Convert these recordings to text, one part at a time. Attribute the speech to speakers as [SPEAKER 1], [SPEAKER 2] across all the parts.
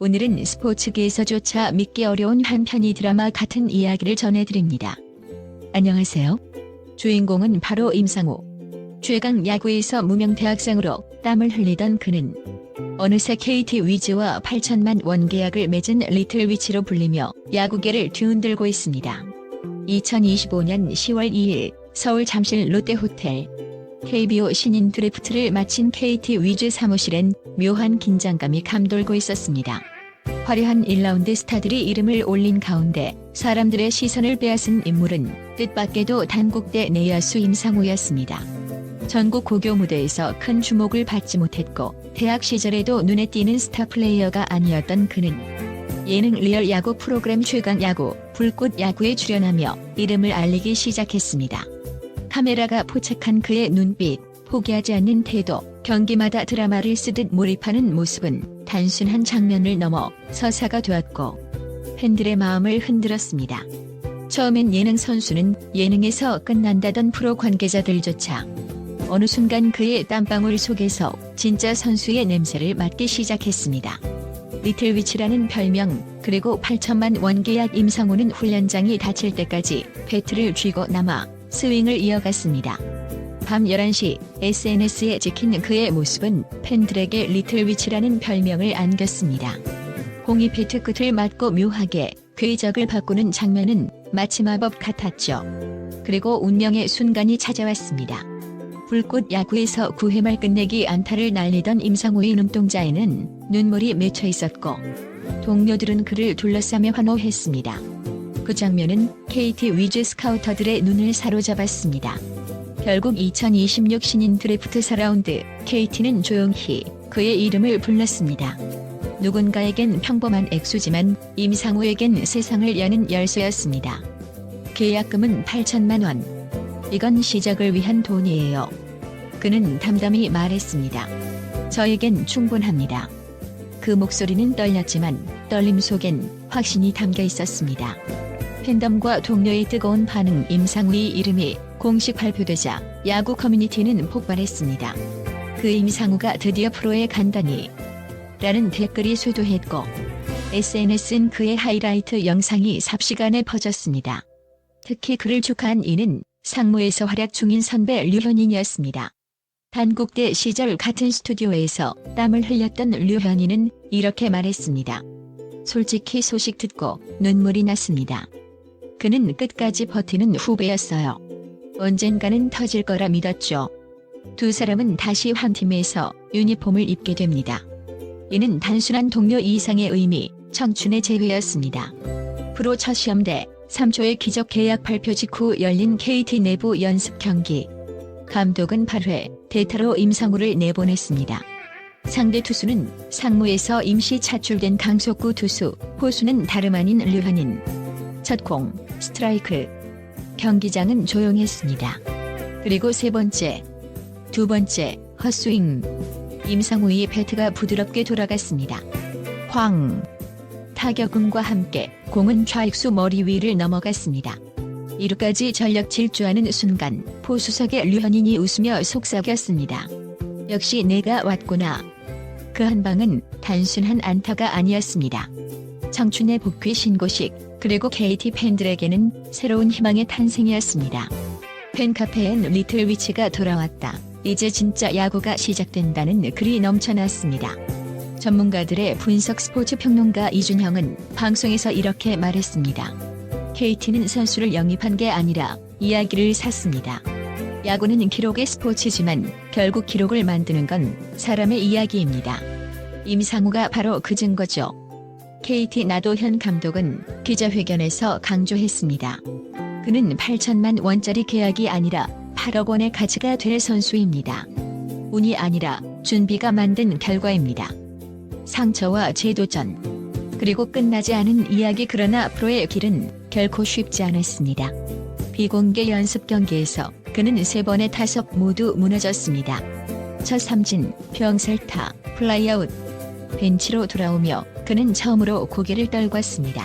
[SPEAKER 1] 오늘은 스포츠계에서조차 믿기 어려운 한 편의 드라마 같은 이야기를 전해드립니다. 안녕하세요. 주인공은 바로 임상우. 최강 야구에서 무명 대학생으로 땀을 흘리던 그는 어느새 KT 위즈와 8천만 원 계약을 맺은 리틀 위치로 불리며 야구계를 뒤흔들고 있습니다. 2025년 10월 2일 서울 잠실 롯데호텔 KBO 신인 드래프트를 마친 KT 위즈 사무실엔 묘한 긴장감이 감돌고 있었습니다. 화려한 1라운드 스타들이 이름을 올린 가운데 사람들의 시선을 빼앗은 인물은 뜻밖에도 단국대 내야수 임상우였습니다. 전국 고교 무대에서 큰 주목을 받지 못했고 대학 시절에도 눈에 띄는 스타 플레이어가 아니었던 그는 예능 리얼 야구 프로그램 최강 야구, 불꽃 야구에 출연하며 이름을 알리기 시작했습니다. 카메라가 포착한 그의 눈빛, 포기하지 않는 태도, 경기마다 드라마를 쓰듯 몰입하는 모습은 단순한 장면을 넘어 서사가 되었고 팬들의 마음을 흔들었습니다. 처음엔 예능 선수는 예능에서 끝난다던 프로 관계자들조차 어느 순간 그의 땀방울 속에서 진짜 선수의 냄새를 맡기 시작했습니다. 리틀 위치라는 별명 그리고 8천만 원 계약 임상우는 훈련장이 닫힐 때까지 배트를 쥐고 남아 스윙을 이어갔습니다. 밤 11시 SNS에 찍힌 그의 모습은 팬들에게 리틀 위치라는 별명을 안겼습니다. 공이 배트 끝을 맞고 묘하게 궤적을 바꾸는 장면은 마치 마법 같았죠. 그리고 운명의 순간이 찾아왔습니다. 불꽃 야구에서 9회 말 끝내기 안타를 날리던 임상우의 눈동자에는 눈물이 맺혀 있었고 동료들은 그를 둘러싸며 환호했습니다. 그 장면은 KT 위즈 스카우터들의 눈을 사로잡았습니다. 결국 2026 신인 드래프트 4라운드 KT는 조용히 그의 이름을 불렀습니다. 누군가에겐 평범한 액수지만 임상우에겐 세상을 여는 열쇠였습니다. 계약금은 8천만 원. 이건 시작을 위한 돈이에요. 그는 담담히 말했습니다. 저에겐 충분합니다. 그 목소리는 떨렸지만 떨림 속엔 확신이 담겨 있었습니다. 팬덤과 동료의 뜨거운 반응 임상우의 이름이 공식 발표되자 야구 커뮤니티는 폭발했습니다. 그 임상우가 드디어 프로에 간다니 라는 댓글이 쇄도했고 SNS는 그의 하이라이트 영상이 삽시간에 퍼졌습니다. 특히 그를 축하한 이는 상무에서 활약 중인 선배 류현인이었습니다. 단국대 시절 같은 스튜디오에서 땀을 흘렸던 류현인은 이렇게 말했습니다. 솔직히 소식 듣고 눈물이 났습니다. 그는 끝까지 버티는 후배였어요. 언젠가는 터질 거라 믿었죠. 두 사람은 다시 한 팀에서 유니폼을 입게 됩니다. 이는 단순한 동료 이상의 의미, 청춘의 재회였습니다. 프로 첫 시험 대 3초의 기적 계약 발표 직후 열린 KT 내부 연습 경기. 감독은 8회 대타로 임상우를 내보냈습니다. 상대 투수는 상무에서 임시 차출된 강속구 투수, 포수는 다름 아닌 류현인. 첫 공, 스트라이크. 경기장은 조용했습니다. 그리고 세 번째, 두 번째, 헛스윙. 임상우의 배트가 부드럽게 돌아갔습니다. 쾅! 타격음과 함께 공은 좌익수 머리 위를 넘어갔습니다. 이루까지 전력 질주하는 순간 포수석의 류현인이 웃으며 속삭였습니다. 역시 내가 왔구나. 그 한 방은 단순한 안타가 아니었습니다. 청춘의 복귀 신고식 그리고 KT 팬들에게는 새로운 희망의 탄생이었습니다. 팬카페엔 리틀 위치가 돌아왔다. 이제 진짜 야구가 시작된다는 글이 넘쳐났습니다. 전문가들의 분석 스포츠 평론가 이준형은 방송에서 이렇게 말했습니다. KT는 선수를 영입한 게 아니라 이야기를 샀습니다. 야구는 기록의 스포츠지만 결국 기록을 만드는 건 사람의 이야기입니다. 임상우가 바로 그 증거죠. KT 나도현 감독은 기자회견에서 강조했습니다. 그는 8천만 원짜리 계약이 아니라 8억 원의 가치가 될 선수입니다. 운이 아니라 준비가 만든 결과입니다. 상처와 재도전 그리고 끝나지 않은 이야기 그러나 프로의 길은 결코 쉽지 않았습니다. 비공개 연습 경기에서 그는 세 번의 타석 모두 무너졌습니다. 첫 삼진, 병살타, 플라이아웃, 벤치로 돌아오며 그는 처음으로 고개를 떨궜습니다.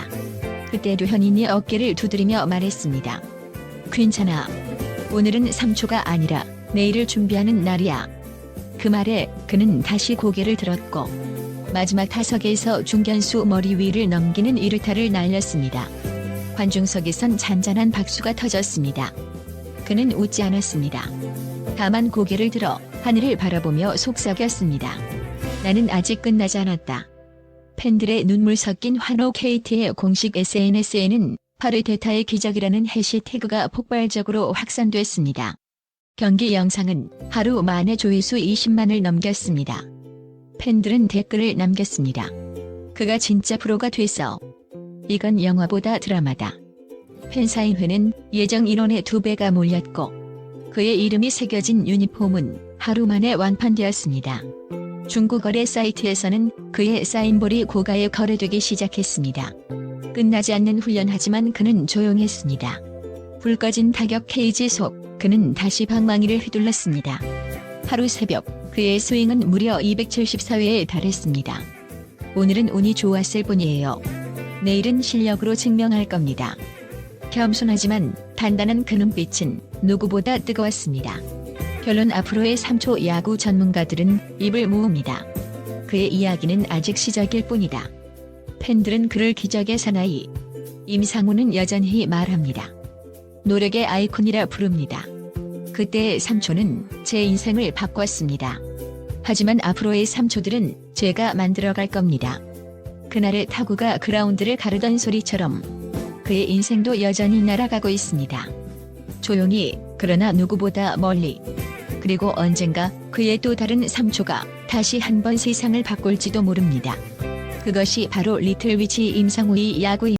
[SPEAKER 1] 그때 류현인이 어깨를 두드리며 말했습니다. 괜찮아. 오늘은 3초가 아니라 내일을 준비하는 날이야. 그 말에 그는 다시 고개를 들었고 마지막 타석에서 중견수 머리 위를 넘기는 1루타를 날렸습니다. 관중석에선 잔잔한 박수가 터졌습니다. 그는 웃지 않았습니다. 다만 고개를 들어 하늘을 바라보며 속삭였습니다. 나는 아직 끝나지 않았다. 팬들의 눈물 섞인 환호 KT의 공식 SNS에는 파르테타의 기적이라는 해시태그가 폭발적으로 확산됐습니다. 경기 영상은 하루 만에 조회수 20만을 넘겼습니다. 팬들은 댓글을 남겼습니다. 그가 진짜 프로가 됐어. 이건 영화보다 드라마다. 팬사인회는 예정 인원의 두 배가 몰렸고 그의 이름이 새겨진 유니폼은 하루 만에 완판되었습니다. 중국 거래 사이트에서는 그의 사인볼이 고가에 거래되기 시작했습니다. 끝나지 않는 훈련하지만 그는 조용했습니다. 불 꺼진 타격 케이지 속 그는 다시 방망이를 휘둘렀습니다. 하루 새벽 그의 스윙은 무려 274회에 달했습니다. 오늘은 운이 좋았을 뿐이에요. 내일은 실력으로 증명할 겁니다. 겸손하지만 단단한 그 눈빛은 누구보다 뜨거웠습니다. 결론 앞으로의 3초 야구 전문가들은 입을 모읍니다. 그의 이야기는 아직 시작일 뿐이다. 팬들은 그를 기적의 사나이. 임상우는 여전히 말합니다. 노력의 아이콘이라 부릅니다. 그때의 3초는 제 인생을 바꿨습니다. 하지만 앞으로의 3초들은 제가 만들어갈 겁니다. 그날의 타구가 그라운드를 가르던 소리처럼 그의 인생도 여전히 날아가고 있습니다. 조용히 그러나 누구보다 멀리 그리고 언젠가 그의 또 다른 3초가 다시 한 번 세상을 바꿀지도 모릅니다. 그것이 바로 리틀 위치 임상우의 야구입니다.